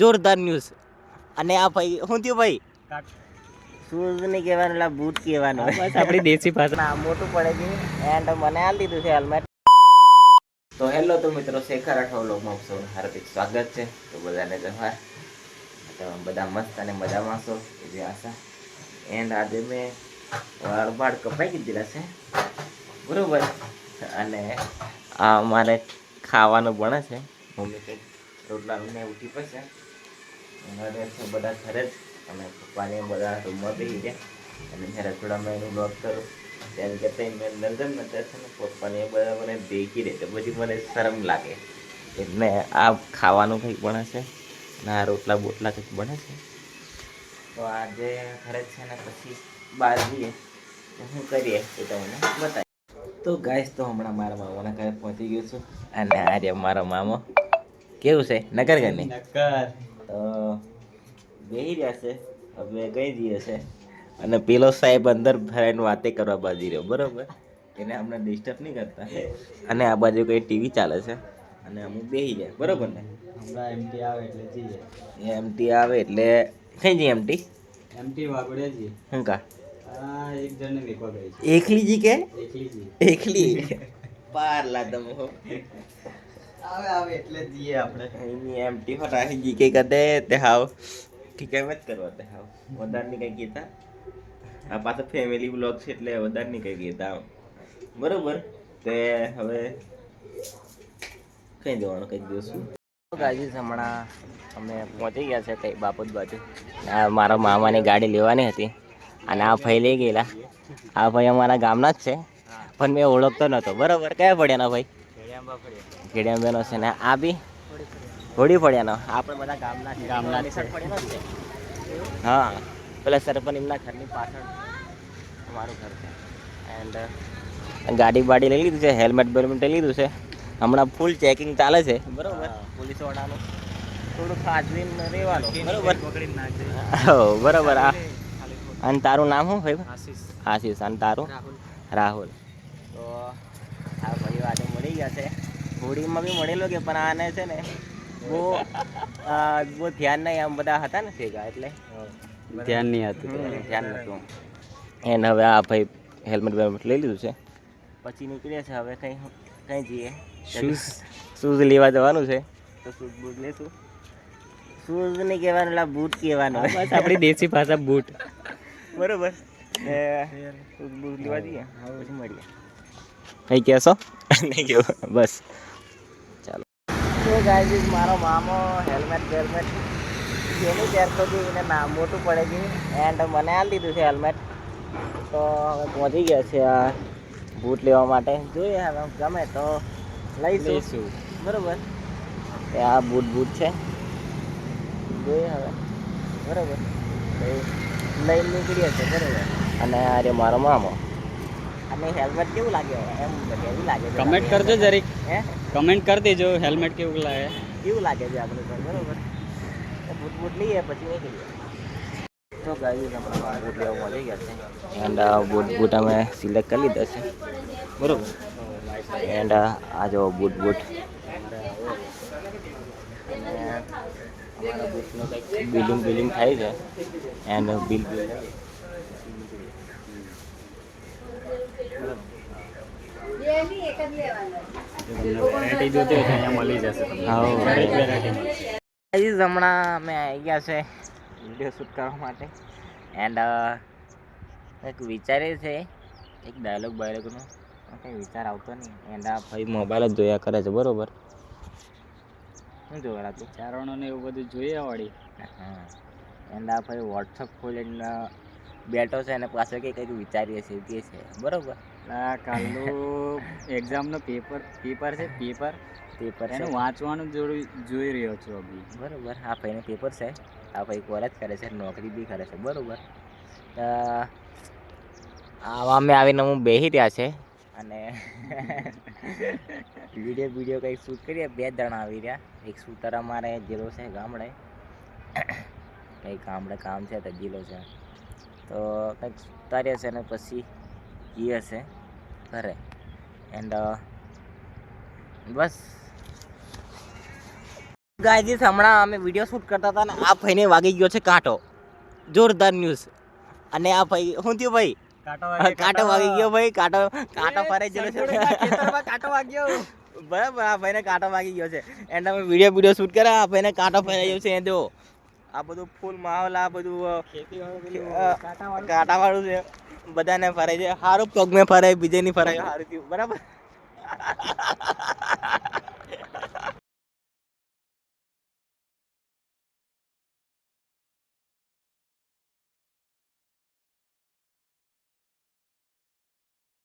જોરદાર ન્યૂઝ અને આ ભાઈ શું થયું ભાઈ? શૂઝ નહીં કહેવાનું એટલે બૂટ કહેવાનું. બસ આપણી દેશી ભાષા. ના મોટું પડે છે. એન્ડ મને આ લીધું છે હેલ્મેટ તો હેલો તો મિત્રો શેખર અઠવા લોકમાં સૌનું હાર્દિક સ્વાગત છે. તો બધાને જવાહર તો બધા મસ્ત અને મજામાં છો? એવી આશા. એન્ડ આજે મેં વાળ વાળ કપાઈ દીધેલા છે. બરોબર? અને આ મારે ખાવાનું બને છે. મમ્મી કંઈક રોટલા ને ઉઠી પડશે. ઘરે બધા ઘરે જ. અને પપ્પાને બધા રૂમમાં બેસી ગયા. અને જ્યારે થોડા મેં એનું બ્લોગ કરું, ત્યારે કે તઈ મેં નંદન નતા છે ને પપ્પાને બધા મને દેખી દે તો પછી મને શરમ લાગે એટલે આ ખાવાનું કંઈક બને છે? ને આ રોટલા બોટલા કંઈક બને છે? તો આજે ઘરે છે ને પછી બહાર જઈએ. શું કરીએ એ તમને બતાવી તો ગાઈશ તો હમણાં મારા મામાના ઘરે પહોંચી ગયો છું. અને આ રહ્યા મારો મામો કેવું છે? નગર ઘરની નક્કર બેસી રહ્યા છે. હવે કઈ દઈએ છે અને પેલો સાહેબ અંદર ફરાઈને વાતે કરવા બાજી રહ્યો બરોબર? એને હમણાં ડિસ્ટર્બ નહીં કરતા. અને આ બાજુ કંઈ ટીવી ચાલે છે. અને અમુક બેસી જાય બરોબર ને? હમણાં એમટી આવે એટલે જઈએ એમટી આવે એટલે કઈ જઈએ એમટી એમટી વાગડે જઈએ હું કા? એક જણને વેકવા ગઈ છે. એકલી જી કે? એકલી જી. એકલી? પાર લાદમ હો. આવે આવે એટલે જઈએ આપણે. એની એમટી ફટાકી જી કે કદે તે હાવ ઠીક એમ જ કરવા તે હાવ. વધારે નહીં કઈ કહેતા. આ પાછો ફેમિલી બ્લોગ છે એટલે વધારે નહીં કઈ કહેતા બરોબર? તે હવે કઈ જવાનું કઈ જોશું. ગાજી હમણાં અમે પહોંચી ગયા છે કઈ બાપત બાજુ. આ મારા મામાની ગાડી લેવાની હતી. અને આ ભાઈ લઈ ગયેલા. આ ભાઈ અમારા ગામના જ છે. પણ મેં ઓળખતો નહોતો. બરોબર? કયા પડ્યાના ભાઈ? ખેડિયા બેનો છે ને આ બી? હોડી ફળિયાનો. આપણે બધા ગામના ગામના છે. હા. પેલા સરપંચ એમના ઘરની પાછળ અમારું ઘર છે. એન્ડ ગાડી બાડી લઈ લીધું છે હેલ્મેટ બેલમેટ લઈ લીધું છે. હમણાં ફૂલ ચેકિંગ ચાલે છે. બરોબર. પોલીસ વાળાનું થોડું ખાજવીને રહેવાનું. બરોબર? બરોબર. આ અને તારું નામ શું ભાઈ? આશીષ. આશીષ. અને તારું? રાહુલ. રાહુલ. તો આ આજે મળી ગયા છે. બી મળેલો કે પણ આને છે ને બહુ બહુ ધ્યાન નહીં આમ બધા હતા ને ભેગા એટલે. ધ્યાન નહીં હતું. ધ્યાન નહોતું. એને હવે આ ભાઈ હેલ્મેટ વેલ્મેટ લઈ લીધું છે. પછી નીકળ્યા છે હવે કંઈ કંઈ જઈએ. શૂઝ શૂઝ લેવા જવાનું છે? તો શૂઝ બૂટ લેશું. શૂઝ નહીં કહેવાનું એટલે બૂટ કહેવાનું. બસ આપણી દેશી ભાષા બૂટ. બરોબર. શૂઝ બૂટ લેવા જઈએ પછી મળીએ. કંઈ કહેશો નહીં કહેવું. બસ. ચાલો તો ગાઈઝ મારો મામો હેલ્મેટ બેલ્મેટ જેની પહેરતો હતી એને નામ મોટું પડે છે એન્ડ મને આ લીધું છે હેલ્મેટ. તો હવે પહોંચી ગયા છે આ બૂટ લેવા માટે. જોઈએ હવે ગમે તો લઈશું. લઈશું. બરોબર. એ આ બૂટ બૂટ છે. જોઈએ હવે. બરોબર. લઈને નીકળીએ છે બરોબર. અને આ રે મારો મામો. અને હેલ્મેટ કેવું લાગે? એમ કેવું લાગે કમેન્ટ કરજો જરીક. હે? કમેન્ટ કરી દેજો હેલ્મેટ કેવું લાગે. કેવું લાગે છે આપણે પણ બરોબર? બૂટ બૂટ લઈએ પછી નીકળીએ. તો ગાડી આપણે બૂટ લેવા મળી ગયા છે. એન્ડ બૂટ બૂટ અમે સિલેક્ટ કરી લીધા છે. બરોબર? એન્ડ આ જો બૂટ બૂટ. બિલિંગ બિલિંગ થાય છે. એન્ડ બિલ બિલ વેરાયટી જોતી હોય તો અહીંયા મળી જશે તમને હા. દરેક વેરાયટી મળશે ગાઈઝ હમણાં અમે આવી ગયા છે વીડિયો શૂટ કરવા માટે. એન્ડ કંઈક વિચારે છે એક ડાયલોગ બાયલોગનો. કંઈ વિચાર આવતો નહીં. એન્ડ આ ભાઈ મોબાઈલ જ જોયા કરે છે બરોબર? શું જોવા તું ચારણો ને એવું બધું જોઈએ વળી. હા. એન્ડ આ ભાઈ વોટ્સઅપ ખોલીને બેઠો છે અને પાછળ કંઈક કંઈક વિચારીએ છીએ તે છે. બરોબર? આ કાલનું એક્ઝામનો પેપર પેપર છે પેપર પેપર એનું વાંચવાનું જોઈ જોઈ રહ્યો છું અભી. બરોબર. આ ભાઈને પેપર છે. આ ભાઈ કોલેજ કરે છે નોકરી બી કરે છે. બરોબર. આવા મેં આવીને હું બેસી રહ્યા છે. અને વીડિયો વીડિયો કંઈક શૂટ કરીએ. બે જણા આવી રહ્યા. એક શૂટર અમારે જિલ્લો છે ગામડે. કંઈક ગામડે કામ છે તો જીલો છે. તો કંઈક ઉતારીએ છે ને પછી એ હશે ઘરે એન્ડ બસ. ગાયજી હમણાં અમે વીડિયો શૂટ કરતા હતા ને આ ભાઈને વાગી ગયો છે કાંટો. જોરદાર ન્યૂઝ અને આ ભાઈ શું થયું ભાઈ? કાંટો વાગી ગયો ભાઈ કાંટો કાંટો ફરાઈ ગયો છે. કાંટો વાગ્યો. બરાબર આ ભાઈને કાંટો વાગી ગયો છે. એન્ડ અમે વીડિયો વીડિયો શૂટ કર્યા આ ભાઈને કાંટો ફરાઈ ગયો છે એ જો. આ બધું ફૂલ માહોલ આ બધું કાંટા વાળું છે. બધાને ફરાય છે. સારું પગ ને ફરાય બીજે નહીં ફરાય સારું થયું. બરાબર?